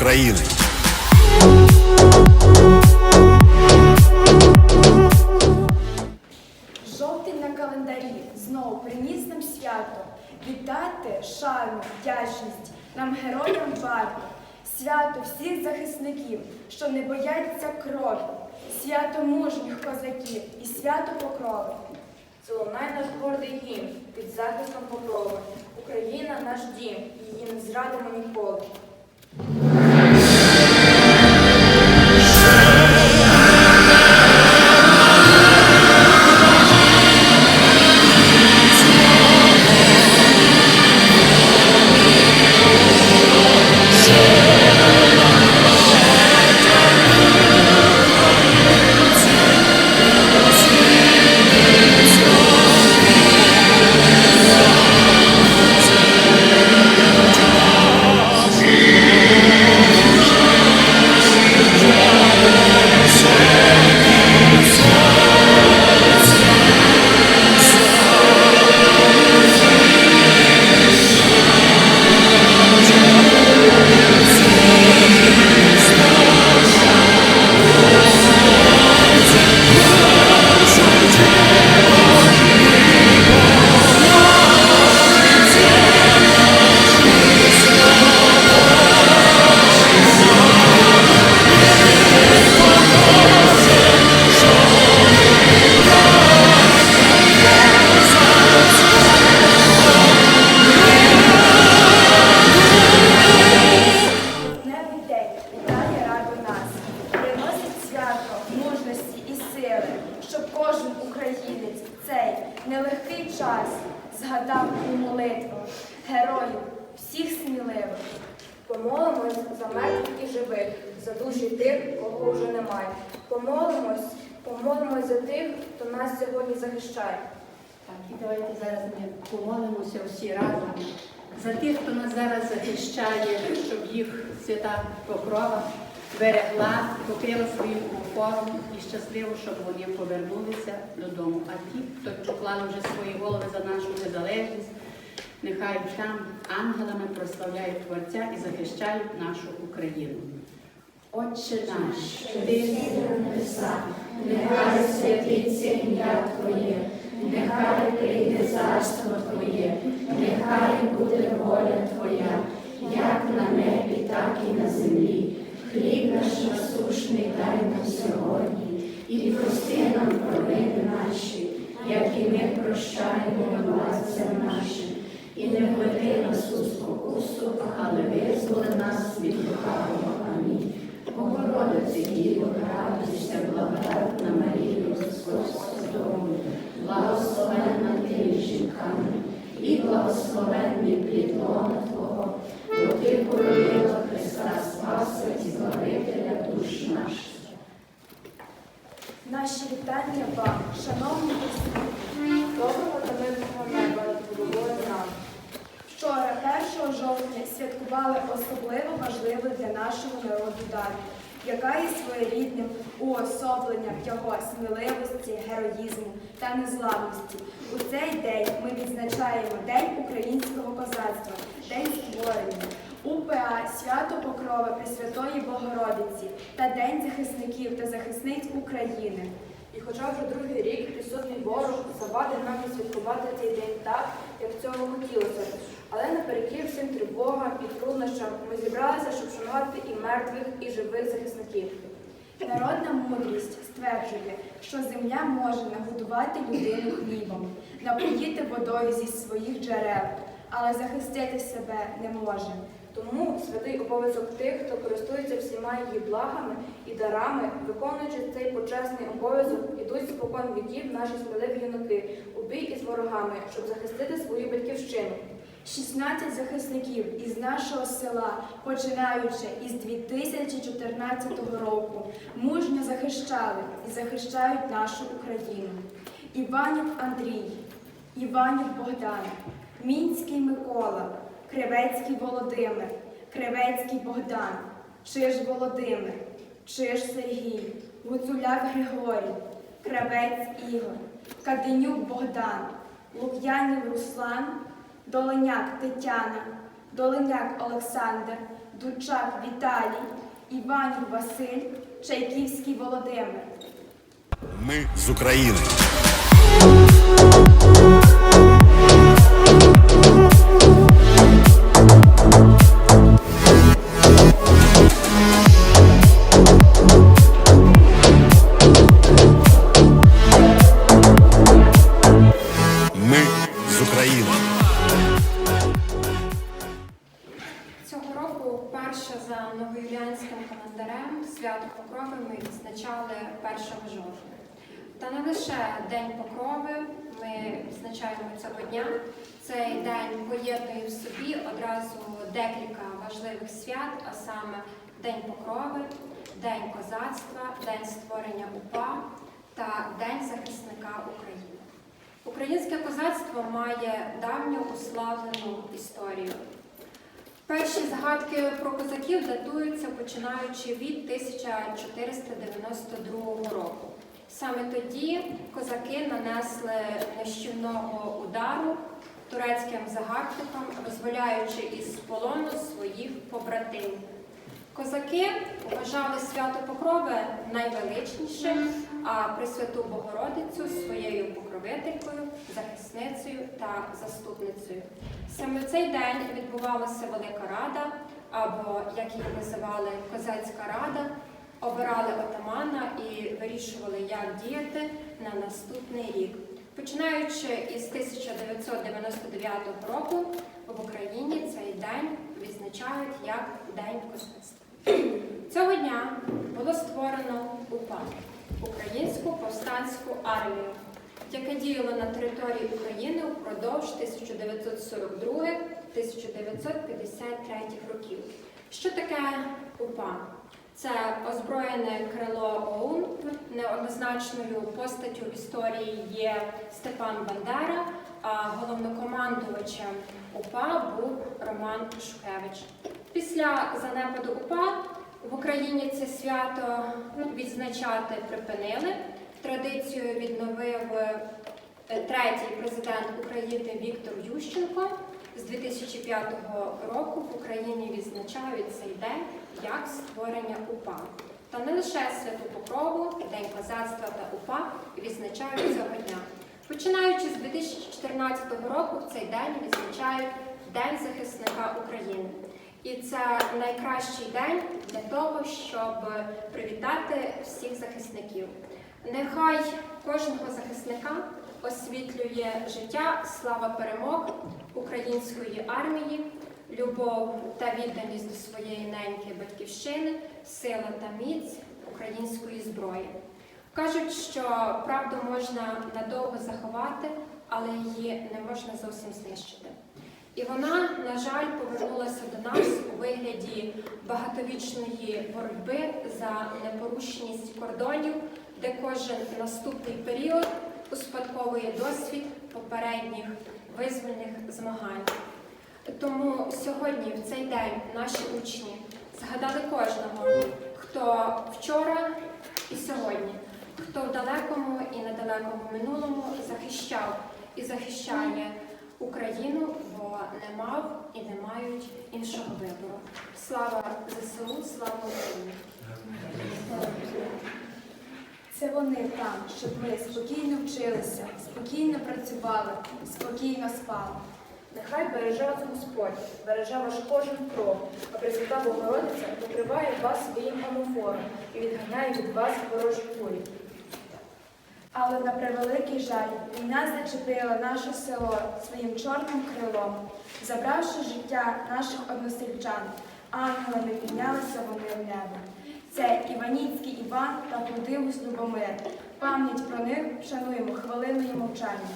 України. Жовтень на календарі знову приніс нам свято. Віддати шану, вдячність нам героям варто. Свято всіх захисників, що не бояться крові, свято мужніх козаків і свято покрови. Солонай наш гордий гімн під захистом покрови. Україна наш дім, її не зрадимо ніколи. Нас сьогодні захищає. Так, і давайте зараз ми помолимося всі разом за тих, хто нас зараз захищає, щоб їх свята покрова берегла, покрила свою форму і щасливо, щоб вони повернулися додому. А ті, хто поклали вже свої голови за нашу незалежність, нехай там ангелами прославляють Творця і захищають нашу Україну. Отче наш, ти на небесах, нехай святиться ім'я Твоє, нехай прийде царство Твоє, нехай буде воля Твоя, як на небі, так і на землі. Хліб наш насушний дай нам сьогодні, і прости нам провини наші, як і ми прощаємо винуватцям нашим. І не введи нас у спокусу, але визволи нас від лукавого. Богородице Діво, радуйся, благодатна Марія, Господь з тобою, благословенна ти жінками, і благословенний плід Твого, бо ти породила Христа Спаса і Збавителя душ наших. Наші вітання вам, шановні. Доброго та мирного неба над нам. Вчора, 1 жовтня, святкували особливо важливу для нашого народу дату, яка є своєрідним уособленням його сміливості, героїзму та незламності. У цей день ми відзначаємо День українського козацтва, День створення, УПА, свято Покрови Пресвятої Богородиці та День захисників та захисниць України. І хоча вже другий рік присутній ворог завадив нам відсвяткувати цей день так, як цього хотілося. Але наперекір всім тривогам і труднощам ми зібралися, щоб шанувати і мертвих, і живих захисників. Народна мудрість стверджує, що земля може нагодувати людину хлібом, напоїти водою зі своїх джерел, але захистити себе не може. Тому святий обов'язок тих, хто користується всіма її благами і дарами, виконуючи цей почесний обов'язок, ідуть спокон віків наші сміливі юнаки у бій із ворогами, щоб захистити свою батьківщину. 16 захисників із нашого села, починаючи із 2014 року, мужньо захищали і захищають нашу Україну. Іванів Андрій, Іванів Богдан, Мінський Микола, Кривецький Володимир, Кривецький Богдан, Чиж Володимир, Чиж Сергій, Гуцуляк Григорій, Кравець Ігор, Каденюк Богдан, Лук'янів Руслан, Долиняк Тетяна, Долиняк Олександр, Дучак Віталій, Іванів Василь, Чайківський Володимир. Ми з України. Не лише День Покрови ми відзначаємо цього дня. Цей день поєднує в собі одразу декілька важливих свят, а саме День Покрови, День козацтва, День створення УПА та День захисника України. Українське козацтво має давню уславлену історію. Перші згадки про козаків датуються починаючи від 1492 року. Саме тоді козаки нанесли нищівного удару турецьким загарбникам, визволяючи із полону своїх побратимів. Козаки вважали свято Покрови найвеличнішим, а Пресвяту Богородицю своєю покровителькою, захисницею та заступницею. Саме в цей день відбувалася Велика Рада, або, як її називали, Козацька Рада, обирали отамана і вирішували, як діяти на наступний рік. Починаючи із 1999 року в Україні цей день відзначають як День козацтва. Цього дня було створено УПА Українську повстанську армію, яка діяла на території України впродовж 1942-1953 років. Що таке УПА? Це озброєне крило ОУН. Неоднозначною постаттю в історії є Степан Бандера, а головнокомандувачем УПА був Роман Шухевич. Після занепаду УПА в Україні це свято відзначати припинили. Традицію відновив е, третій президент України Віктор Ющенко. З 2005 року в Україні відзначають цей день як створення УПА. Та не лише Святу Покрову, День козацтва та УПА відзначають цього дня. Починаючи з 2014 року, в цей день відзначають День захисника України. І це найкращий день для того, щоб привітати всіх захисників. Нехай кожного захисника освітлює життя, слава перемог української армії, любов та відданість до своєї неньки батьківщини, сила та міць української зброї. Кажуть, що правду можна надовго заховати, але її не можна зовсім знищити. І вона, на жаль, повернулася до нас у вигляді багатовічної боротьби за непорушність кордонів, де кожен наступний період успадковує досвід попередніх визвольних змагань. Тому сьогодні, в цей день, наші учні згадали кожного, хто вчора і сьогодні, хто в далекому і недалекому минулому захищав і захищає Україну, бо не мав і не мають іншого вибору. Слава ЗСУ, слава Україні! Це вони там, щоб ми спокійно вчилися, спокійно працювали, спокійно спали. Нехай береже вас Господь, береже ваш кожен крок, а Пресвята Богородиця покриває вас своїм амофором і відганяє від вас ворожі кулі. Але на превеликий жаль, війна зачепила наше село своїм чорним крилом, забравши життя наших односельчан. Ангелами піднялися вони в небо. Це Іваніцький Іван та Подивус Любомир. Пам'ять про них шануємо хвилиною мовчання.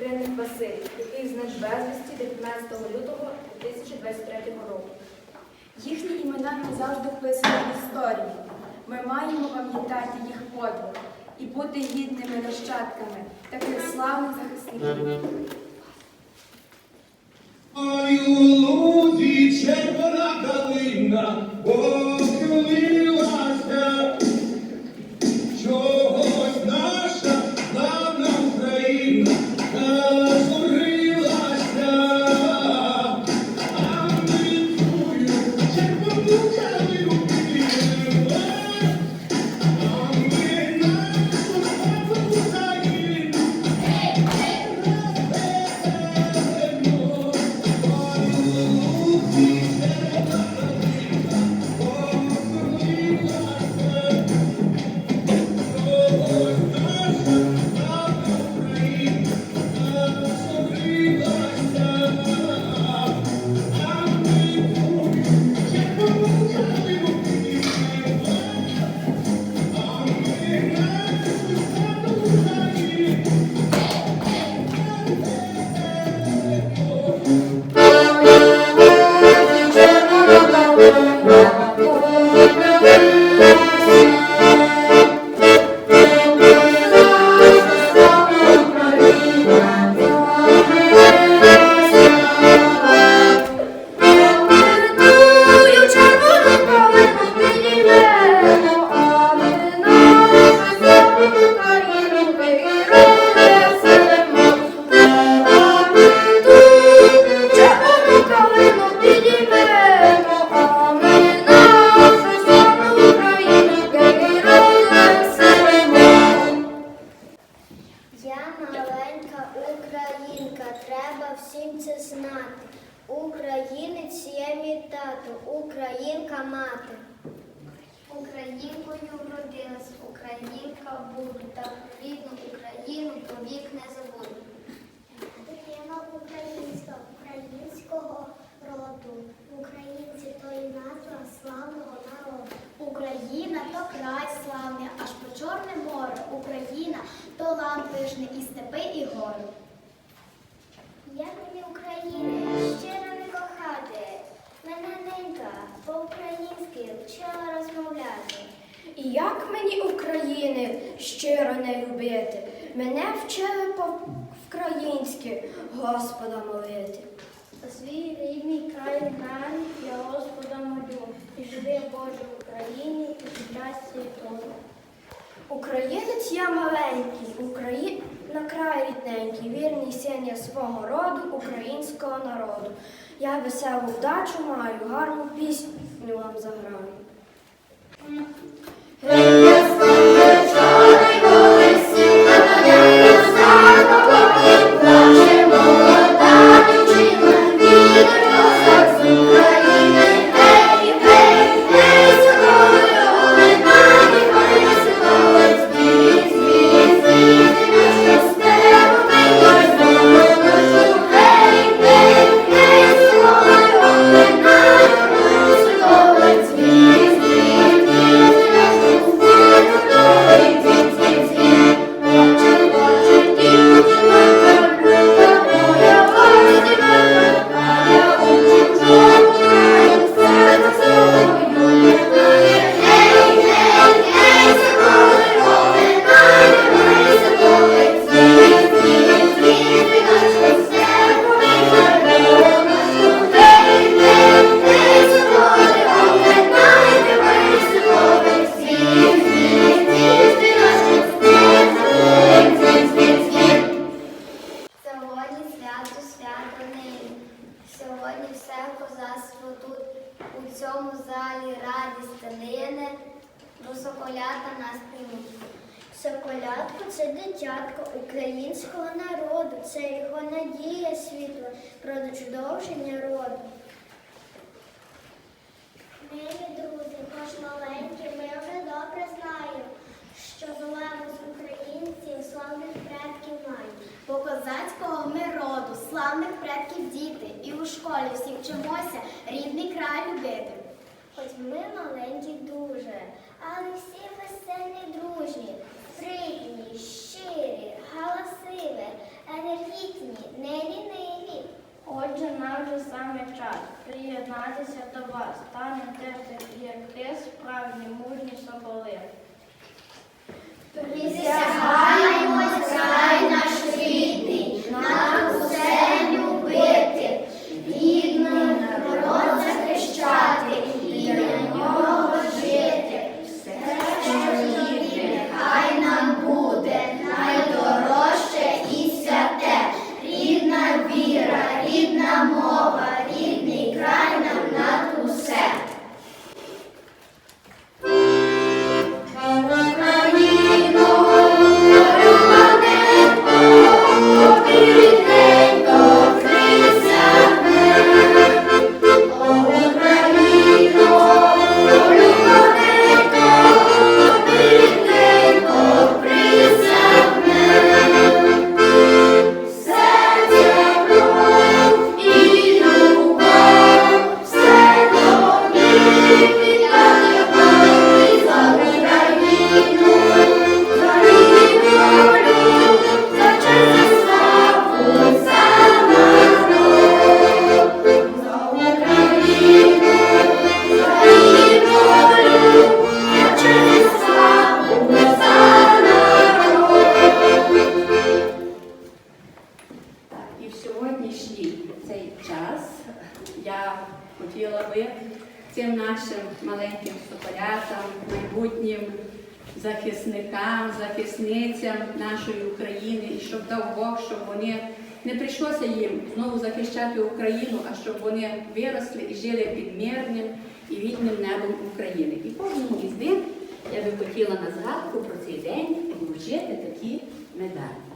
Скринник Василь, який зник безвісті 19 лютого 2023 року. Їхні імена назавжди вписані в історії. Ми маємо пам'ятати їх подвиг і бути гідними нащадками таких славних захисників. Ой, у лузі червона калина Україна то край славний, аж по Чорне море. Україна то лан пишний і степи, і гори. Як мені України щиро не кохати, мене ненька по-українськи вчила розмовляти. І як мені України щиро не любити, мене вчили по-українськи Господа молити. Свій рідний край нам я Господа молю, і живи Боже Україні, і щастя і. Українець я маленький, Украї... на край рідненький, вірний син я свого роду, українського народу. Я веселу вдачу маю, гарну пісню вам заграю. Нам вже саме час приєднатися до вас, станемо теж як ти, справжні мужні соболи. Нашої України, і щоб дав Бог, щоб вони не прийшлося їм знову захищати Україну, а щоб вони виросли і жили під мирним і вільним небом України. І кожному із них я би хотіла на згадку про цей день вручити такі медалі.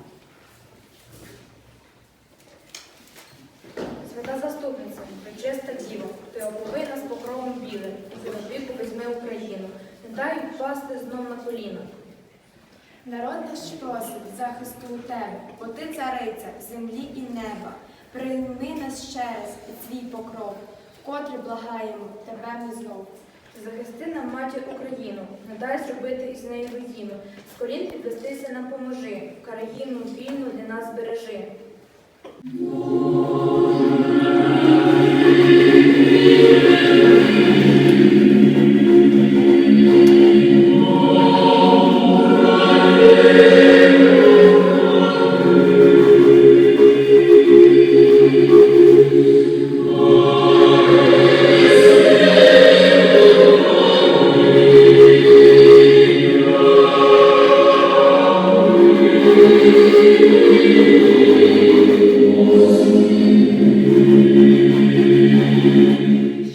Свята заступниця, пречиста діва, ти опови нас покровом білим, і завжди повізьми Україну. Не дай впасти знов на коліна. Народ наш просить захисту у тебе, бо ти цариця землі і неба. Прийми нас ще раз під свій покров, вкотре благаємо тебе ми знов. Захисти нам матір Україну, не дай зробити із нею руїну. З колін підвестися нам поможи, країну вільну для нас бережи.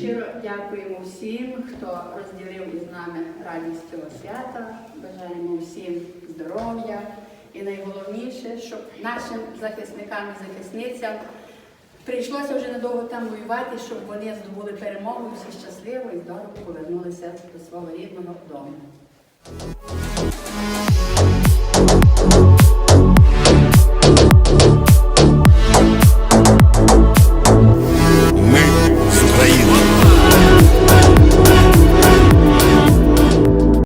Щиро дякуємо всім, хто розділив із нами радість цього свята. Бажаємо всім здоров'я і найголовніше, щоб нашим захисникам і захисницям прийшлося вже недовго там воювати, щоб вони здобули перемогу, всі щасливо і здорово повернулися до свого рідного дому.